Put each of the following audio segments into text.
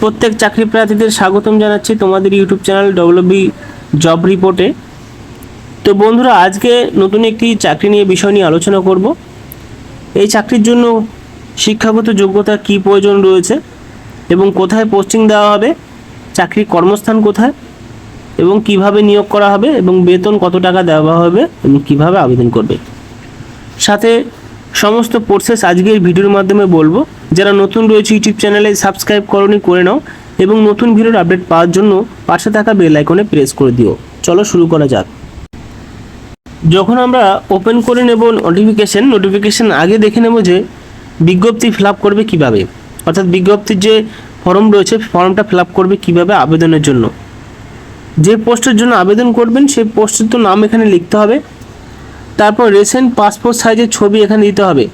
প্রত্যেক চাকরি প্রার্থীদের স্বাগতম জানাচ্ছি তোমাদের ইউটিউব চ্যানেল ডব্লিউবি জব রিপোর্টে তো বন্ধুরা, আজকে নতুন একটি চাকরি নিয়ে বিষয় নিয়ে আলোচনা করব। এই চাকরির জন্য শিক্ষাগত যোগ্যতা কী প্রয়োজন রয়েছে এবং কোথায় পোস্টিং দেওয়া হবে, চাকরির কর্মস্থান কোথায়, এবং কীভাবে নিয়োগ করা হবে, এবং বেতন কত টাকা দেওয়া হবে, এবং কীভাবে আবেদন করবে। সাথে সমস্ত প্রসেস আজকের ভিডিওর মাধ্যমে বলব। যারা নতুন রয়েছে ইউটিউব চ্যানেলে সাবস্ক্রাইব করনি, করে নাও এবং নতুন ভিডিওর আপডেট পাওয়ার জন্য পাশে থাকা বেল আইকনে প্রেস করে দিও। চলো শুরু করা যাক। যখন আমরা ওপেন করে নেব নোটিফিকেশন নোটিফিকেশন আগে দেখে নেব যে বিজ্ঞপ্তি ফিল আপ করবে কীভাবে। অর্থাৎ বিজ্ঞপ্তির যে ফর্ম রয়েছে ফর্মটা ফিল আপ করবে কীভাবে আবেদনের জন্য। যে পোস্টের জন্য আবেদন করবেন, সেই পোস্টের তো নাম এখানে লিখতে হবে। তারপর রিসেন্ট পাসপোর্ট সাইজের ছবি এখানে দিতে হবে।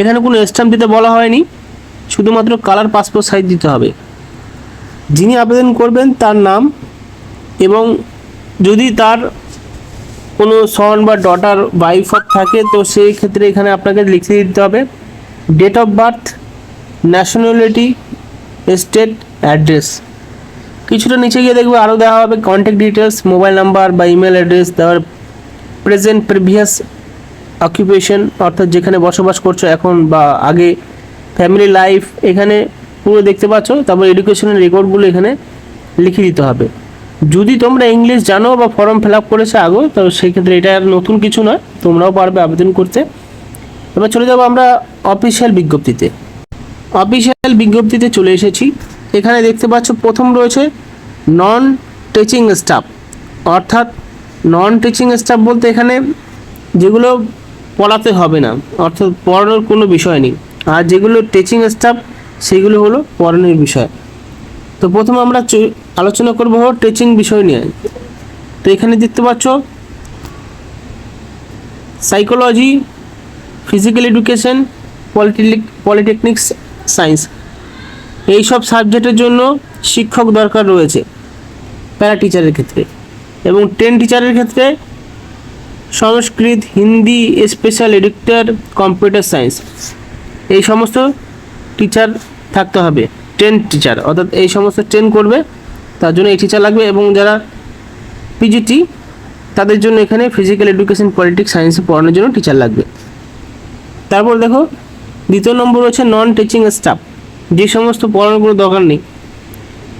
এখানে কোনো স্ট্যাম্প দিতে বলা হয়নি, শুধুমাত্র কালার পাসপোর্ট সাইজ দিতে হবে। যিনি আবেদন করবেন তার নাম এবং যদি তার কোনো সন বা ডটার ওয়াইফ থাকে, তো সেই ক্ষেত্রে এখানে আপনাকে লিখে দিতে হবে date of birth nationality state address কিছুটা নিচে গিয়ে দেখবে, আরও দেওয়া হবে কন্ট্যাক্ট ডিটেলস মোবাইল নাম্বার বা ইমেল অ্যাড্রেস দেওয়ার প্রেজেন্ট প্রিভিয়াস অকুপেশন অর্থাৎ যেখানে বসবাস করছ এখন বা আগে ফ্যামিলি লাইফ এখানে পুরো দেখতে পাচ্ছ, তারপর এডুকেশনের রেকর্ডগুলো এখানে লিখে দিতে হবে। যদি তোমরা ইংলিশ জানো বা ফর্ম ফিল আপ করেছ আগেও, তো সেক্ষেত্রে এটা আর নতুন কিছু নয়, তোমরাও পারবে আবেদন করতে। এবার চলে যাব আমরা অফিসিয়াল বিজ্ঞপ্তিতে। অফিসিয়াল বিজ্ঞপ্তিতে চলে এসেছি। এখানে দেখতে পাচ্ছ প্রথম রয়েছে নন টিচিং স্টাফ অর্থাৎ নন টিচিং স্টাফ বলতে এখানে যেগুলো পড়াতে হবে না, অর্থাৎ পড়ানোর কোনো বিষয় নেই। আর যেগুলো টিচিং স্টাফ সেগুলো হলো পড়ানোর বিষয়। তো প্রথম আমরা আলোচনা করব হলো টিচিং বিষয় নিয়ে। তো এখানে দেখতে পাচ্ছ psychology physical education polytechnic polytechnics science এইসব সাবজেক্টের জন্য শিক্ষক দরকার রয়েছে প্যারা টিচারের ক্ষেত্রে। এবং টেন টিচারের ক্ষেত্রে Sanskrit, Hindi special educator computer science এই সমস্ত টিচার থাকতে হবে। টেন টিচার অর্থাৎ এই সমস্ত ট্রেন করবে, তার জন্য এই টিচার লাগবে এবং যারা পিজিটি তাদের জন্য এখানে ফিজিক্যাল এডুকেশন পলিটিক্স সায়েন্সে পড়ানোর জন্য টিচার লাগবে। তারপর দেখো, দ্বিতীয় নম্বর রয়েছে নন টিচিং স্টাফ যে সমস্ত পড়ানোর কোনো দরকার নেই।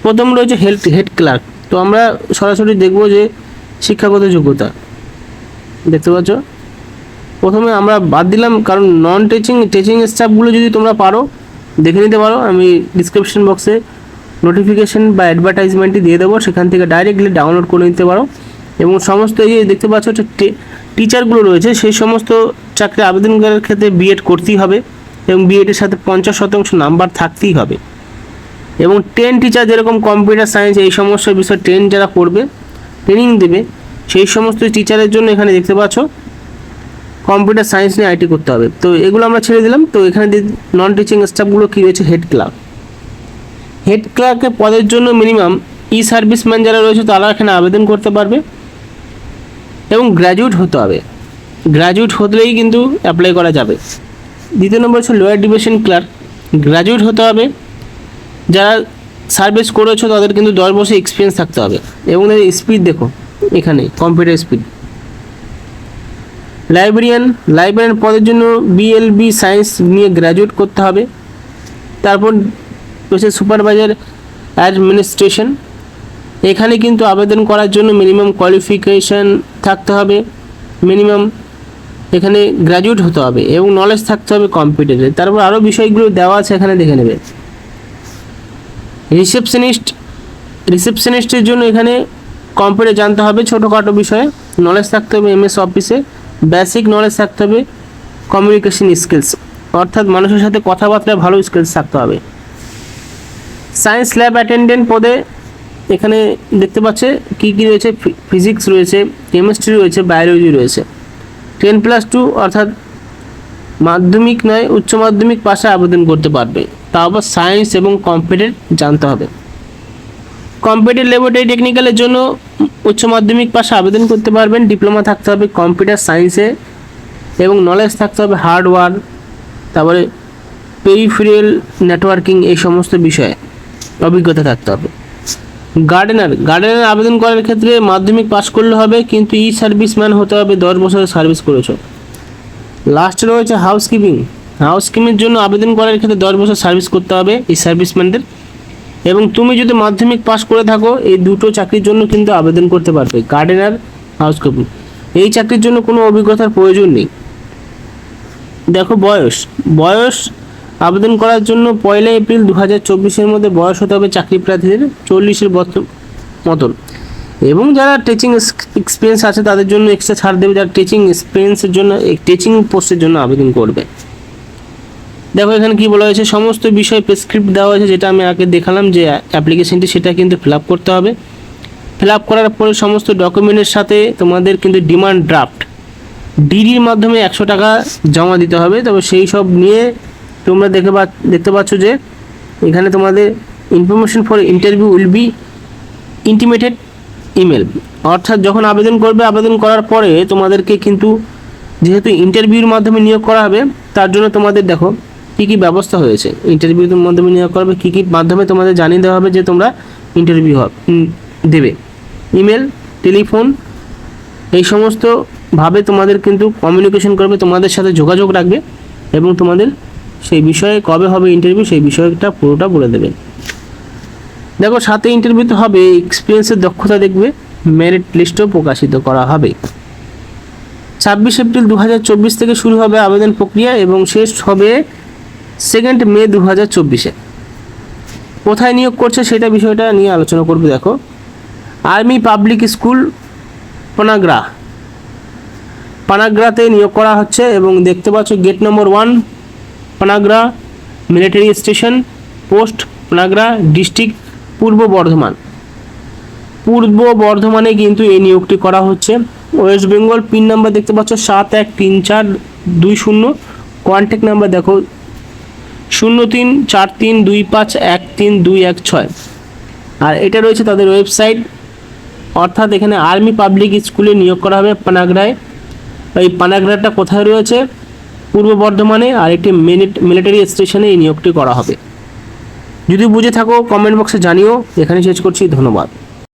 প্রথম রয়েছে হেলথ হেড ক্লার্ক তো আমরা সরাসরি দেখব যে শিক্ষাগত যোগ্যতা। দেখতে পাচ্ছ? প্রথমে আমরা বাদ দিলাম, কারণ নন টিচিং টিচিং স্টাফগুলো যদি তোমরা পারো, দেখে নিতে পারো। আমি ডিসক্রিপশন বক্সে নোটিফিকেশন বা অ্যাডভার্টাইজমেন্টটি দিয়ে দেবো, সেখান থেকে ডাইরেক্টলি ডাউনলোড করে নিতে পারো। এবং সমস্ত এই যে দেখতে পাচ্ছ টিচারগুলো রয়েছে, সেই সমস্ত চাকরি আবেদন করার ক্ষেত্রে বিএড করতেই হবে এবং বিএডের সাথে পঞ্চাশ শতাংশ নাম্বার থাকতেই হবে। এবং টেন টিচার যেরকম কম্পিউটার সায়েন্স এই সমস্ত বিষয়ে ট্রেন যারা করবে ট্রেনিং দেবে, সেই সমস্ত টিচারের জন্য এখানে দেখতে পাচ্ছ কম্পিউটার সায়েন্স নিয়ে আইটি করতে হবে। তো এগুলো আমরা ছেড়ে দিলাম। তো এখানে নন টিচিং স্টাফগুলো কী রয়েছে? হেড ক্লার্ক হেড ক্লার্কের পদের জন্য মিনিমাম ই সার্ভিসম্যান যারা রয়েছে, তারা এখানে আবেদন করতে পারবে এবং গ্র্যাজুয়েট হতে হবে। গ্র্যাজুয়েট হলেই কিন্তু অ্যাপ্লাই করা যাবে। দ্বিতীয় নম্বর হচ্ছে লোয়ার ডিভিশন ক্লার্ক গ্র্যাজুয়েট হতে হবে। যারা সার্ভিস করেছ তাদের কিন্তু দশ বছর এক্সপিরিয়েন্স থাকতে হবে। এবং স্পিড দেখো, এখানে কম্পিউটার স্পিড লাইব্রেরিয়ান লাইব্রেরিয়ান পদের জন্য বিএলবি সায়েন্স নিয়ে গ্র্যাজুয়েট করতে হবে। তারপর রয়েছে সুপারভাইজার অ্যাডমিনিস্ট্রেশন এখানে কিন্তু আবেদন করার জন্য মিনিমাম কোয়ালিফিকেশন থাকতে হবে। মিনিমাম এখানে গ্র্যাজুয়েট হতে হবে এবং নলেজ থাকতে হবে কম্পিউটারে তারপর আরও বিষয়গুলো দেওয়া আছে, এখানে দেখে নেবে। রিসেপশনিস্ট রিসেপশনিস্টের জন্য এখানে কম্পিউটার জানতে হবে ছোটোখাটো বিষয়ে। নলেজ থাকতে হবে এমএস অফিসে বেসিক নলেজ থাকতে হবে কমিউনিকেশন স্কিলস অর্থাৎ মানুষের সাথে কথাবার্তায় ভালো স্কিলস থাকতে হবে। সায়েন্স ল্যাব অ্যাটেন্ডেন্ট পদে এখানে দেখতে পাচ্ছে কী কী রয়েছে? ফিজিক্স রয়েছে কেমিস্ট্রি রয়েছে বায়োলজি রয়েছে। টেন প্লাস টু অর্থাৎ মাধ্যমিক নয়, উচ্চ মাধ্যমিক পাশে আবেদন করতে পারবে। তা আবার সায়েন্স এবং কম্পিউটার জানতে হবে। কম্পিউটার ল্যাবরেটরি টেকনিক্যালের জন্য উচ্চ মাধ্যমিক পাশে আবেদন করতে পারবেন ডিপ্লোমা থাকতে হবে কম্পিউটার সায়েন্সে এবং নলেজ থাকতে হবে হার্ডওয়্যার তারপরে পেরিফেরিয়াল নেটওয়ার্কিং এই সমস্ত বিষয়ে অভিজ্ঞতা থাকতে হবে। গার্ডেনার গার্ডেনার আবেদন করার ক্ষেত্রে মাধ্যমিক পাশ করলে হবে কিন্তু ই সার্ভিসম্যান হতে হবে, দশ বছরের সার্ভিস করেছ। লাস্টে রয়েছে হাউসকিপিং হাউসকিপিংয়ের জন্য আবেদন করার ক্ষেত্রে দশ বছর সার্ভিস করতে হবে এই সার্ভিসম্যানদের। এবং তুমি যদি মাধ্যমিক পাস করে থাকো, এই দুটো চাকরির জন্য কিন্তু আবেদন করতে পারবে গার্ডেনার হাউসকিপিং এই চাকরির জন্য কোনো অভিজ্ঞতার প্রয়োজন নেই। দেখো বয়স। বয়স আবেদন করার জন্য পয়লা এপ্রিল দু হাজার চব্বিশের মধ্যে বয়স হতে হবে চাকরি প্রার্থীদের চল্লিশের বত- মতন। এবং যারা টিচিং এক্সপিরিয়েন্স আছে, তাদের জন্য এক্সট্রা ছাড় দেবে। যারা টিচিং এক্সপিরিয়েন্সের জন্য টিচিং পোস্টের জন্য আবেদন করবে। দেখো, এখানে কি বলা হয়েছে? সমস্ত বিষয় প্রেসক্রিপ্ট দেওয়া হয়েছে, যেটা আমি আগে দেখালাম যে অ্যাপ্লিকেশনটি সেটা কিন্তু ফিল করতে হবে। ফিল করার পরে সমস্ত ডকুমেন্টের সাথে তোমাদের কিন্তু ডিমান্ড ড্রাফট ডিডির মাধ্যমে একশো টাকা জমা দিতে হবে। তবে সেই সব নিয়ে তোমরা দেখে দেখতে পাচ্ছ যে এখানে তোমাদের information for interview will be intimated email অর্থাৎ যখন আবেদন করবে, আবেদন করার পরে তোমাদেরকে কিন্তু যেহেতু ইন্টারভিউর মাধ্যমে নিয়োগ করা হবে, তার জন্য তোমাদের দেখো কী কী ব্যবস্থা হয়েছে? ইন্টারভিউর মাধ্যমে নিয়োগ করা হবে কী কী মাধ্যমে তোমাদের জানিয়ে দেওয়া হবে যে তোমরা ইন্টারভিউ দেবে। ইমেল টেলিফোন এই সমস্ত ভাবে তোমাদের কিন্তু কমিউনিকেশন করবে, তোমাদের সাথে যোগাযোগ রাখবে এবং তোমাদের সেই বিষয়ে কবে হবে ইন্টারভিউ সেই বিষয়টা পুরোটা বলে দেবে। দেখো, সাথে ইন্টারভিউতে হবে এক্সপিরিয়েন্সের দক্ষতা দেখবে মেরিট লিস্টও প্রকাশিত করা হবে। ছাব্বিশ এপ্রিল দু হাজার চব্বিশ থেকে শুরু হবে আবেদন প্রক্রিয়া এবং শেষ হবে সেকেন্ড মে দু হাজার চব্বিশে। কোথায় নিয়োগ করছে সেটা বিষয়টা নিয়ে আলোচনা করবে, দেখো। আর্মি পাবলিক স্কুল পানাগ্রা পানাগ্রাতে নিয়োগ করা হচ্ছে এবং দেখতে পাচ্ছ gate number one Panagarh military station post Panagarh district Purba Bardhaman. Purba বর্ধমানে কিন্তু এই নিয়োগটি করা হচ্ছে। ওয়েস্ট বেঙ্গল পিন নাম্বার দেখতে পাচ্ছ সাত এক তিন চার দুই শূন্য। কন্ট্যাক্ট নাম্বার দেখো শূন্য তিন, চার তিন, দুই পাঁচ, এক তিন, দুই এক ছয়। আর এটা রয়েছে তাদের ওয়েবসাইট। অর্থাৎ এখানে আর্মি পাবলিক স্কুলে নিয়োগ করা হবে পানাগড়ায় এই পানাগড়াটা কোথায় রয়েছে? পূর্ব বর্ধমানে আর একটি মিলিটারি স্টেশনে এই নিয়োগটি করা হবে। যদি বুঝে থাকো, কমেন্ট বক্সে জানিও। এখানে শেষ করছি। ধন্যবাদ।